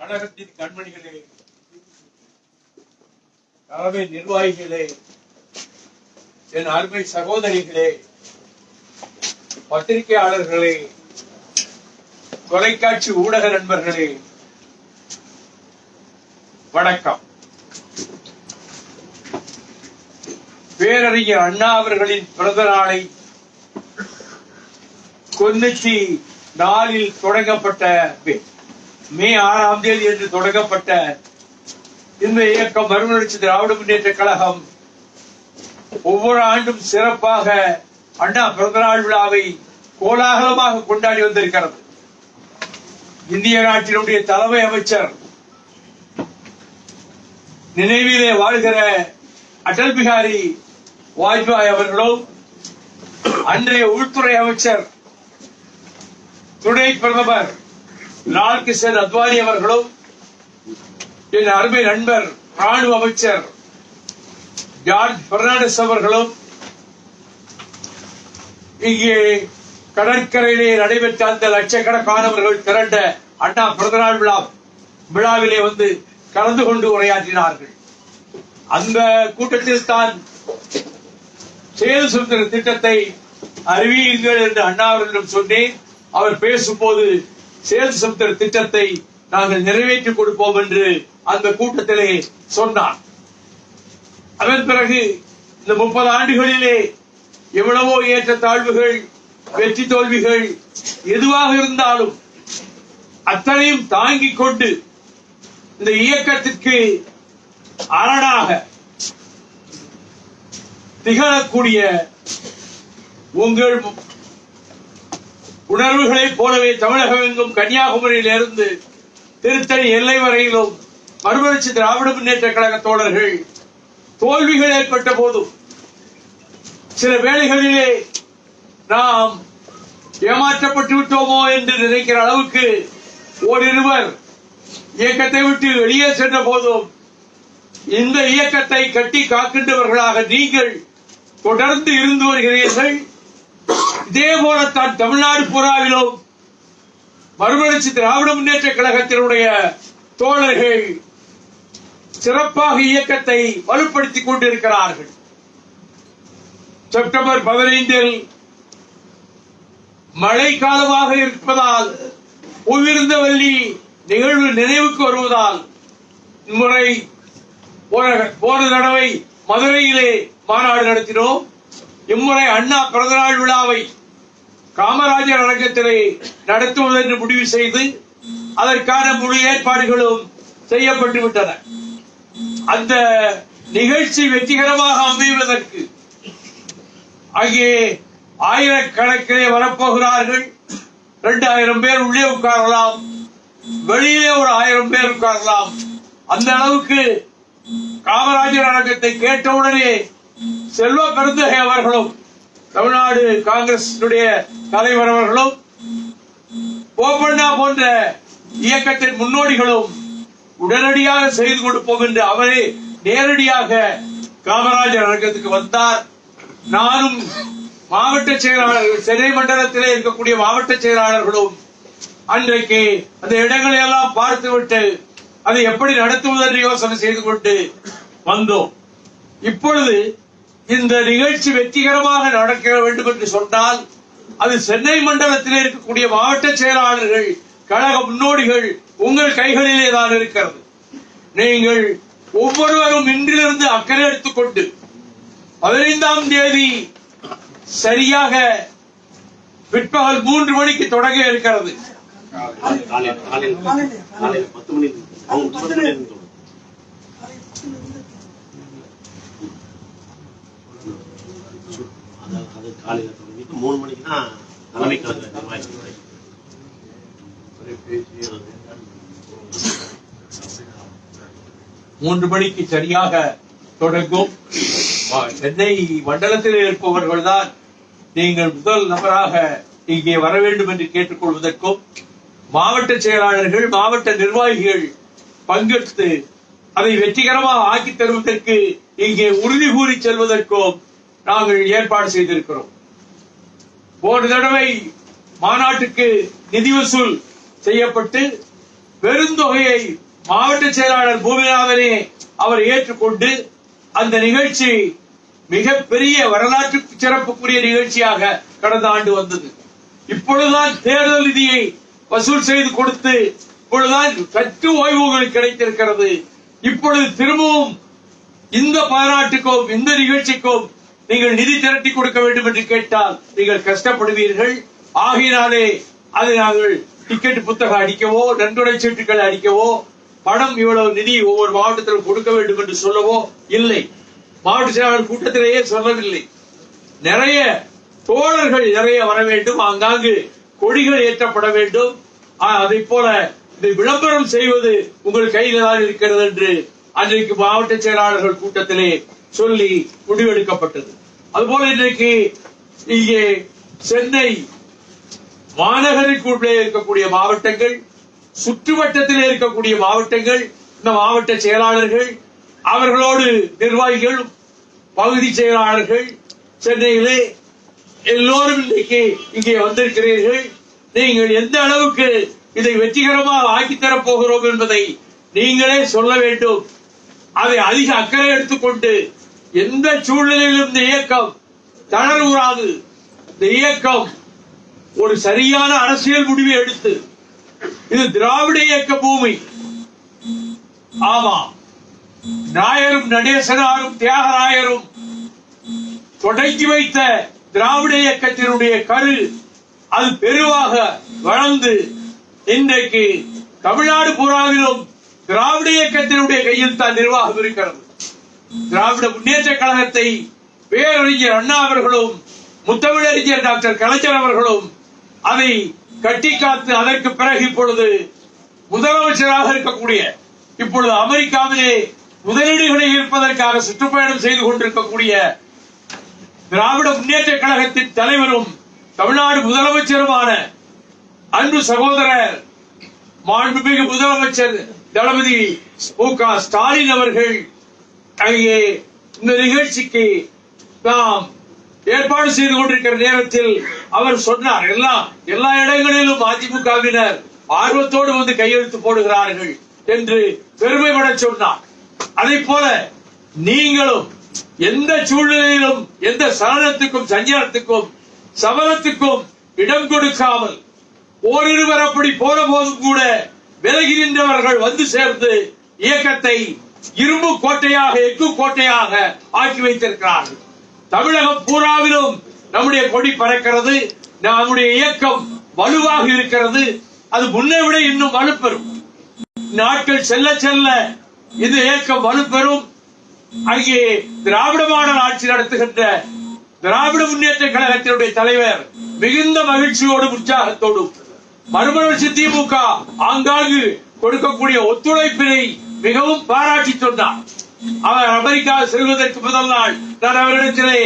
கழகத்தின் கண்மணிகளே தலைமை நிர்வாகிகளே என் அருமை சகோதரிகளே பத்திரிகையாளர்களே தொலைக்காட்சி ஊடக நண்பர்களே வணக்கம். பேரறிஞர் அண்ணா அவர்களின் பிறந்த நாளை தொண்ணூத்தி நாலில் தொடங்கப்பட்ட பின் மே ஆறாம் தேதி என்று தொடங்கப்பட்ட இந்த இயக்கம் மறுமலர்ச்சி திராவிட முன்னேற்ற கழகம் ஒவ்வொரு ஆண்டும் சிறப்பாக அண்ணா பிறந்தநாள் விழாவை கோலாகலமாக கொண்டாடி வந்திருக்கிறது. இந்திய நாட்டினுடைய தலைமை அமைச்சர் நினைவிலே வாழ்கிற அடல் பிகாரி வாஜ்பாய் அவர்களும் அன்றைய உள்துறை அமைச்சர் துணை பிரதமர் லால் கிஷன் அத்வானி அவர்களும் என் அருமை நண்பர் ராணுவ அமைச்சர் ஜார்ஜ் பெர்னாண்டஸ் அவர்களும் இங்கே கடற்கரையிலே நடைபெற்ற அந்த லட்சக்கணக்கானவர்கள் திரண்ட அண்ணா பிறந்தநாள் விழா விழாவிலே வந்து கலந்து கொண்டு உரையாற்றினார்கள். அந்த கூட்டத்தில் தான் சேது சுந்தர திட்டத்தை அறிவியுங்கள் என்று அண்ணா அவர்களிடம் சொன்னேன். அவர் பேசும்போது செயல் சுந்தர திட்டத்தை நாங்கள் நிறைவேற்றி கொடுப்போம் என்று அந்த கூட்டத்திலே சொன்னார் அதன் பிறகு இந்த முப்பது ஆண்டுகளிலே எவ்வளவோ ஏற்ற தாழ்வுகள் வெற்றி தோல்விகள் எதுவாக இருந்தாலும் அத்தனையும் தாங்கிக் கொண்டு இந்த இயக்கத்திற்கு அரணாக திகழக்கூடிய உங்கள் உணர்வுகளைப் போலவே தமிழகம் எங்கும் கன்னியாகுமரியிலிருந்து திருத்தணி எல்லை வரையிலும் மறுமலர்ச்சி திராவிட முன்னேற்ற கழக தோழர்கள் தோல்விகள் ஏற்பட்ட போதும் சில வேளைகளிலே நாம் ஏமாற்றப்பட்டு விட்டோமோ என்று நினைக்கிற அளவுக்கு ஓரிருவர் இயக்கத்தை விட்டு வெளியே சென்ற போதும் இந்த இயக்கத்தை கட்டி காக்கின்றவர்களாக நீங்கள் தொடர்ந்து இருந்து வருகிறீர்கள். இதே போலத்தான் தமிழ்நாடு புறாவிலும் மறுமலர்ச்சி திராவிட முன்னேற்ற கழகத்தினுடைய தோழர்கள் சிறப்பாக இயக்கத்தை வலுப்படுத்திக் கொண்டிருக்கிறார்கள். செப்டம்பர் பதினைந்தில் மழை காலமாக இருப்பதால் வள்ளி நிகழ்வு நினைவுக்கு வருவதால் இம்முறை போன தடவை மதுரையிலே மாநாடு நடத்தினோம். இம்முறை அண்ணா பிறந்தநாள் விழாவை காமராஜர் அரங்கத்திலே நடத்துவது என்று முடிவு செய்து அதற்கான முழு ஏற்பாடுகளும் செய்யப்பட்டு விட்டன. அந்த நிகழ்ச்சி வெற்றிகரமாக அமைவதற்கு அங்கே ஆயிரக்கணக்கிலே வரப்போகிறார்கள். இரண்டாயிரம் பேர் உள்ளே உட்காரலாம். வெளியிலே ஒரு ஆயிரம் பேர் உட்காரலாம். அந்த அளவுக்கு காமராஜர் அரங்கத்தை கேட்டவுடனே செல்வ பெருந்தகை அவர்களும் தமிழ்நாடு காங்கிரஸ் தலைவர் அவர்களும் போபண்ணா போன்ற இயக்கத்தின் முன்னோடிகளும் உடனடியாக செய்து கொடுப்போம் என்று அவரே நேரடியாக காமராஜர் அரங்கத்துக்கு வந்தார். நானும் மாவட்ட செயலாளர்கள் சென்னை மண்டலத்திலே இருக்கக்கூடிய மாவட்ட செயலாளர்களும் அன்றைக்கு அந்த இடங்களை எல்லாம் பார்த்துவிட்டு அதை எப்படி நடத்துவது என்று யோசனை செய்து கொண்டு வந்தோம். இப்பொழுது இந்த நிகழ்ச்சி வெற்றிகரமாக நடக்க வேண்டும் என்று சொன்னால் அது சென்னை மண்டலத்திலே இருக்கக்கூடிய மாவட்ட செயலாளர்கள் கழக முன்னோடிகள் உங்கள் கைகளிலே தான் இருக்கிறது. நீங்கள் ஒவ்வொருவரும் இன்றிலிருந்து அக்கறை எடுத்துக்கொண்டு பதினைந்தாம் தேதி சரியாக பிற்பகல் மூன்று மணிக்கு தொடங்க இருக்கிறது காலையில் காலையில் காலையில் பத்து மணி அவங்க பத்து மணி இருந்து ஆரம்பிச்சு அதாவது அது காலையில தொடங்கிட்டு மூணு மணிக்கு தான் தலைமைக்கு கழக நிர்வாகிகள் உரை. மூன்று மணிக்கு சரியாக தொடங்கும். சென்னை மண்டலத்தில் இருப்பவர்கள் தான் நீங்கள் முதல் நபராக இங்கே வர வேண்டும் என்று கேட்டுக்கொள்வதற்கும் மாவட்ட செயலாளர்கள் மாவட்ட நிர்வாகிகள் பங்கெடுத்து அதை வெற்றிகரமாக ஆக்கி தருவதற்கு இங்கே உறுதி கூறி செல்வதற்கும் நாங்கள் ஏற்பாடு செய்திருக்கிறோம். ஒரு தடவை மாநாட்டுக்கு நிதி வசூல் செய்யப்பட்டு பெருந்தொகையை மாவட்ட செயலாளர் பூமிநாதனே அவர் ஏற்றுக்கொண்டு அந்த நிகழ்ச்சி மிகப்பெரிய வரலாற்று சிறப்புக்குரிய நிகழ்ச்சியாக கடந்த ஆண்டு வந்தது. இப்பொழுதுதான் தேர்தல் நிதியை வசூல் செய்து கொடுத்து இப்பொழுதுதான் சற்று ஓய்வுகள் கிடைத்திருக்கிறது. இப்பொழுது திரும்பவும் இந்த பாராட்டுக்கும் இந்த நிகழ்ச்சிக்கும் நீங்கள் நிதி திரட்டி கொடுக்க வேண்டும் என்று கேட்டால் நீங்கள் கஷ்டப்படுவீர்கள். ஆகையினாலே அதை நாங்கள் டிக்கெட் புத்தகம் அடிக்கவோ நன்கொடை சீட்டுகள் அடிக்கவோ பணம் இவ்வளவு நிதி ஒவ்வொரு மாவட்டத்திலும் கொடுக்க வேண்டும் என்று சொல்லவோ இல்லை. மாவட்ட செயலாளர் கூட்டத்திலேயே சொல்லவில்லை. நிறைய தோழர்கள் நிறைய வர வேண்டும். ஆங்காங்கு கொடிகள் ஏற்றப்பட வேண்டும். அதை போல இந்த விளம்பரம் செய்வது உங்கள் கையில் தான் இருக்கிறது என்று அன்றைக்கு மாவட்ட செயலாளர்கள் கூட்டத்திலே சொல்லி முடிவெடுக்கப்பட்டது. அதுபோல இன்றைக்கு இங்கே சென்னை மாநகருக்குள்ளே இருக்கக்கூடிய மாவட்டங்கள் சுற்றுவட்டத்திலே இருக்கக்கூடிய மாவட்டங்கள் இந்த மாவட்ட செயலாளர்கள் அவர்களோடு நிர்வாகிகள் பகுதி செயலாளர்கள் சென்னையிலே எல்லோரும் இன்றைக்கு இங்கே வந்திருக்கிறீர்கள். நீங்கள் எந்த அளவுக்கு இதை வெற்றிகரமாக ஆக்கித்தரப் போகிறோம் என்பதை நீங்களே சொல்ல வேண்டும். அதை அதிக அக்கறை எடுத்துக்கொண்டு எந்த சூழ்நிலையிலும் இந்த இயக்கம் தளர்வுறாது இந்த இயக்கம் ஒரு சரியான அரசியல் முடிவை எடுத்து இது திராவிட இயக்க பூமி. ஆமா நாயரும் நடேசனாரும் தியாகராயரும் தொடங்கி வைத்த திராவிட இயக்கத்தினுடைய கரு அது பெருவாக வளர்ந்து இன்றைக்கு தமிழ்நாடு பூராவிலும் திராவிட இயக்கத்தினுடைய கையில் தான் நிர்வாகம் இருக்கிறது. திராவிட முன்னேற்ற கழகத்தை பேரறிஞர் அண்ணா அவர்களும் முத்தமிழறிஞர் டாக்டர் கலைஞர் அவர்களும் அதை கட்டி காத்து அதற்கு பிறகு இப்பொழுது முதலமைச்சராக இருக்கக்கூடிய இப்பொழுது அமெரிக்காவிலே முதலீடுகளை ஈர்ப்பதற்காக சுற்றுப்பயணம் செய்து கொண்டிருக்கக்கூடிய திராவிட முன்னேற்ற கழகத்தின் தலைவரும் தமிழ்நாடு முதலமைச்சருமான அன்பு சகோதரர் மாண்புமிகு முதலமைச்சர் தளபதி மு க ஸ்டாலின் அவர்கள் அங்கே இந்த நிகழ்ச்சிக்கு நாம் ஏற்பாடு செய்து கொண்டிருக்கிற நேரத்தில் அவர் சொன்னார் எல்லாம் எல்லா இடங்களிலும் அதிமுகவினர் ஆர்வத்தோடு வந்து கையெழுத்து போடுகிறார்கள் என்று பெருமைப்பட சொன்னார். அதை போல நீங்களும் எந்த சூழ்நிலையிலும் எந்த சலனத்துக்கும் சஞ்சலத்துக்கும் சபலத்துக்கும் இடம் கொடுக்காமல் ஓரிருவர் அப்படி போன போதும் கூட விலகி நின்றவர்கள் வந்து சேர்ந்து இயக்கத்தை இரும்பு கோட்டையாக எஃகு கோட்டையாக ஆக்கி வைத்திருக்கிறார்கள். தமிழகம் பூராவிலும் நம்முடைய கொடி பறக்கிறது நம்முடைய இயக்கம் வலுவாக இருக்கிறது. அது முன்னை விட இன்னும் வலுப்பெறும். நாட்கள் செல்ல செல்ல இந்த இயக்கம் வலுப்பெறும். அங்கே திராவிட மாடல் ஆட்சி நடத்துகின்ற திராவிட முன்னேற்ற கழகத்தினுடைய தலைவர் மிகுந்த மகிழ்ச்சியோடும் உற்சாகத்தோடும் மறுமலர்ச்சி திமுக ஆங்காங்கு கொடுக்கக்கூடிய ஒத்துழைப்பினை மிகவும் பாராட்டி சொன்னார் அவர் அமெரிக்கா செல்வதற்கு முதல் நாள் நான் அவரிடத்திலே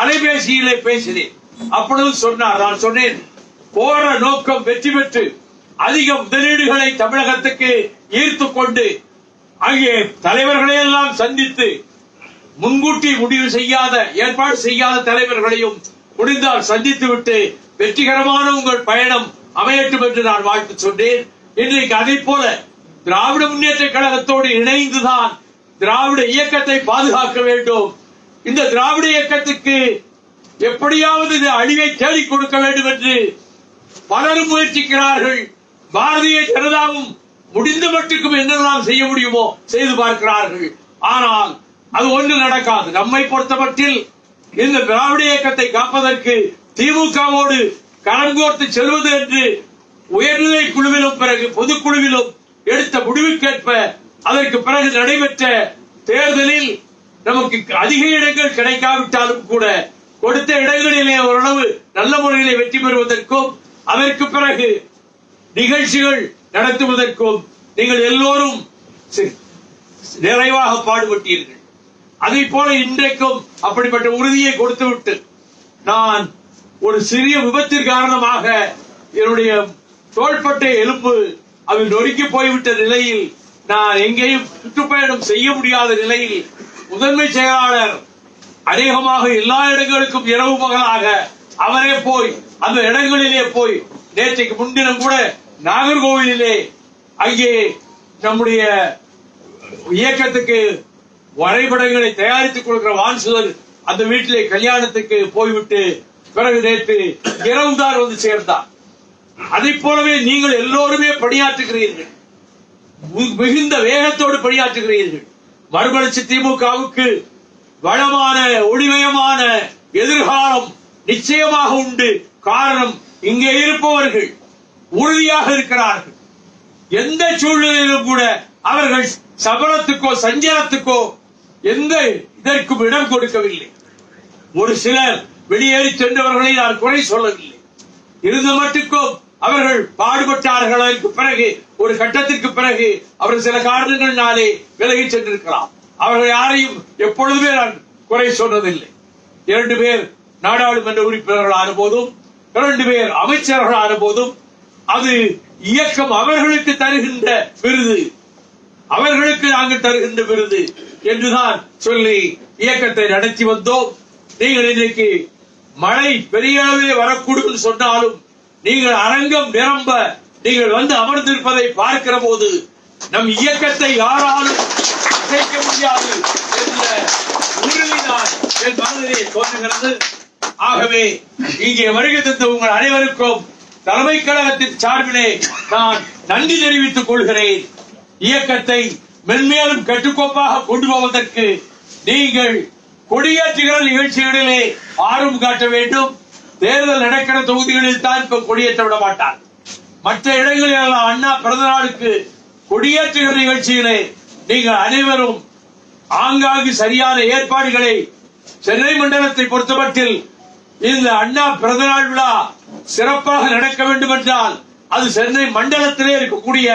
அலைபேசியிலே பேசினேன். அப்பொழுது சொன்னார் நான் சொன்னேன் போற நோக்கம் வெற்றி பெற்று அதிக முதலீடுகளை தமிழகத்துக்கு ஈர்த்து கொண்டு அங்கே தலைவர்களை எல்லாம் சந்தித்து முன்கூட்டி முடிவு செய்யாத ஏற்பாடு செய்யாத தலைவர்களையும் முடிந்தால் சந்தித்து விட்டு வெற்றிகரமான உங்கள் பயணம் அமையட்டும் என்று நான் வாழ்த்து சொன்னேன். இன்றைக்கு அதை போல திராவிட முன்னேற்ற கழகத்தோடு இணைந்துதான் திராவிட இயக்கத்தை பாதுகாக்க வேண்டும். இந்த திராவிட இயக்கத்துக்கு எப்படியாவது அழிவை தேடிக் கொடுக்க வேண்டும் என்று பலரும் முயற்சிக்கிறார்கள். பாரதிய ஜனதாவும் முடிந்த மட்டுக்கும் என்னெல்லாம் செய்ய முடியுமோ செய்து பார்க்கிறார்கள். ஆனால் அது ஒன்று நடக்காது. நம்மை பொறுத்தமட்டில் இந்த திராவிட இயக்கத்தை காப்பதற்கு திமுகவோடு கரம் கோர்த்து செல்வது என்று உயர்நிலை குழுவிலும் பிறகு பொதுக்குழுவிலும் எடுத்த முடிவுக்கேற்ப அதற்கு பிறகு நடைபெற்ற தேர்தலில் நமக்கு அதிக இடங்கள் கிடைக்காவிட்டாலும் கூட கொடுத்த இடங்களிலே ஓரளவு நல்ல முறையிலே வெற்றி பெறுவதற்கும் அதற்கு பிறகு நிகழ்ச்சிகள் நடத்துவதற்கும் நீங்கள் எல்லோரும் நிறைவாக பாடுபட்டீர்கள். அதை போல இன்றைக்கும் அப்படிப்பட்ட உறுதியை கொடுத்துவிட்டு நான் ஒரு சிறிய விபத்தின் காரணமாக என்னுடைய தோள்பட்டை எலும்பு அவள் நொறுக்கி போய்விட்ட நிலையில் நான் எங்கேயும் சுற்றுப்பயணம் செய்ய முடியாத நிலையில் முதன்மை செயலாளர் அநேகமாக எல்லா இடங்களுக்கும் இரவு பகலாக அவரே போய் அந்த இடங்களிலே போய் நேற்றைக்கு முன்தினம் கூட நாகர்கோவிலிலே அங்கே நம்முடைய இயக்கத்துக்கு வரைபடங்களை தயாரித்துக் கொடுக்கிற வான்சுதர் அந்த வீட்டிலே கல்யாணத்துக்கு போய்விட்டு பிறகு நேற்று இரவுதான் வந்து சேர்ந்தார். அதைப் போலவே நீங்கள் எல்லோருமே பணியாற்றுகிறீர்கள். மிகுந்த வேகத்தோடு பணியாற்றுகிறீர்கள். மறுமலர்ச்சி திமுகவுக்கு வளமான ஒளிமயமான எதிர்காலம் நிச்சயமாக உண்டு. காரணம் இங்கே இருப்பவர்கள் உறுதியாக இருக்கிறார்கள். எந்த சூழ்நிலையிலும் கூட அவர்கள் சபலத்துக்கோ சஞ்சலத்துக்கோ எந்த இதற்கும் இடம் கொடுக்கவில்லை. ஒரு சிலர் வெளியேறி சென்றவர்களை நான் குறை சொல்லவில்லை. இருந்த மட்டுக்கும் அவர்கள் பாடுபட்டார்கள் பிறகு ஒரு கட்டத்திற்கு பிறகு அவர் சில காரணங்களாலே விலகி சென்றிருக்கலாம். அவர்கள் யாரையும் எப்பொழுதுமே நான் குறை சொன்னதில்லை. இரண்டு பேர் நாடாளுமன்ற உறுப்பினர்களான போதும் இரண்டு பேர் அமைச்சர்களான போதும் அது இயக்கம் அவர்களுக்கு தருகின்ற விருது. அவர்களுக்கு நாங்கள் தருகின்ற விருது என்றுதான் சொல்லி இயக்கத்தை நடத்தி வந்தோம். நீங்கள் இன்றைக்கு மழை பெரிய அளவிலே வரக்கூடும் என்று சொன்னாலும் நீங்கள் அரங்கம் நிரம்ப நீங்கள் வந்து அமர்ந்திருப்பதை பார்க்கிற போது நம் இயக்கத்தை யாராலும் அசைக்க முடியாது என்ற உறுதிதான் என் மனதிலே தோன்றுகிறது. ஆகவே இங்கே வருகை தந்த உங்கள் அனைவருக்கும் தலைமை கழகத்தின் சார்பிலே நான் நன்றி தெரிவித்துக் கொள்கிறேன். இயக்கத்தை மென்மேலும் கட்டுக்கோப்பாக கொண்டு போவதற்கு நீங்கள் கொடியேற்றுகிற நிகழ்ச்சிகளிலே ஆர்வம் காட்ட வேண்டும். தேர்தல் நடக்கிற தொகுதிகளில் தான் இப்ப கொடியேற்ற விட மாட்டார். மற்ற இடங்களில் அண்ணா பிறந்த நாளுக்கு கொடியேற்றுகிற நிகழ்ச்சியிலே நீங்கள் அனைவரும் ஆங்காங்கு சரியான ஏற்பாடுகளை சென்னை மண்டலத்தை பொறுத்தமட்டில் இந்த அண்ணா பிறந்தநாள் விழா சிறப்பாக நடக்க வேண்டும் என்றால் அது சென்னை மண்டலத்திலே இருக்கக்கூடிய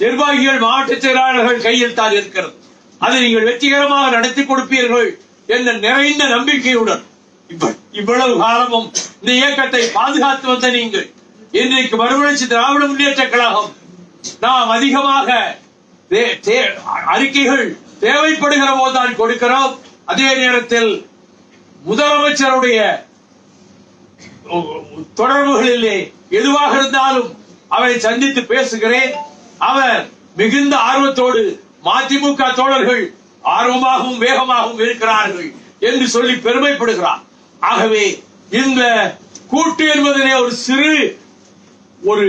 நிர்வாகிகள் மாவட்ட செயலாளர்கள் கையில் தான் இருக்கிறது. அதை நீங்கள் வெற்றிகரமாக நடத்தி கொடுப்பீர்கள் என்ற நிறைந்த நம்பிக்கையுடன் இவ்வளவு காலமும் இந்த இயக்கத்தை பாதுகாத்து வந்த நீங்கள் இன்றைக்கு மறுமலர்ச்சி திராவிட முன்னேற்ற கழகம் நாம் அதிகமாக அறிக்கைகள் தேவைப்படுகிற போதுதான் கொடுக்கிறோம். அதே நேரத்தில் முதலமைச்சருடைய தொடர்புகளிலே எதுவாக இருந்தாலும் அவரை சந்தித்து பேசுகிறேன். அவர் மிகுந்த ஆர்வத்தோடு மதிமுக தோழர்கள் ஆர்வமாகவும் வேகமாகவும் இருக்கிறார்கள் என்று சொல்லி பெருமைப்படுகிறார். ஆகவே இந்த கூட்டு என்பதனே ஒரு சிறு ஒரு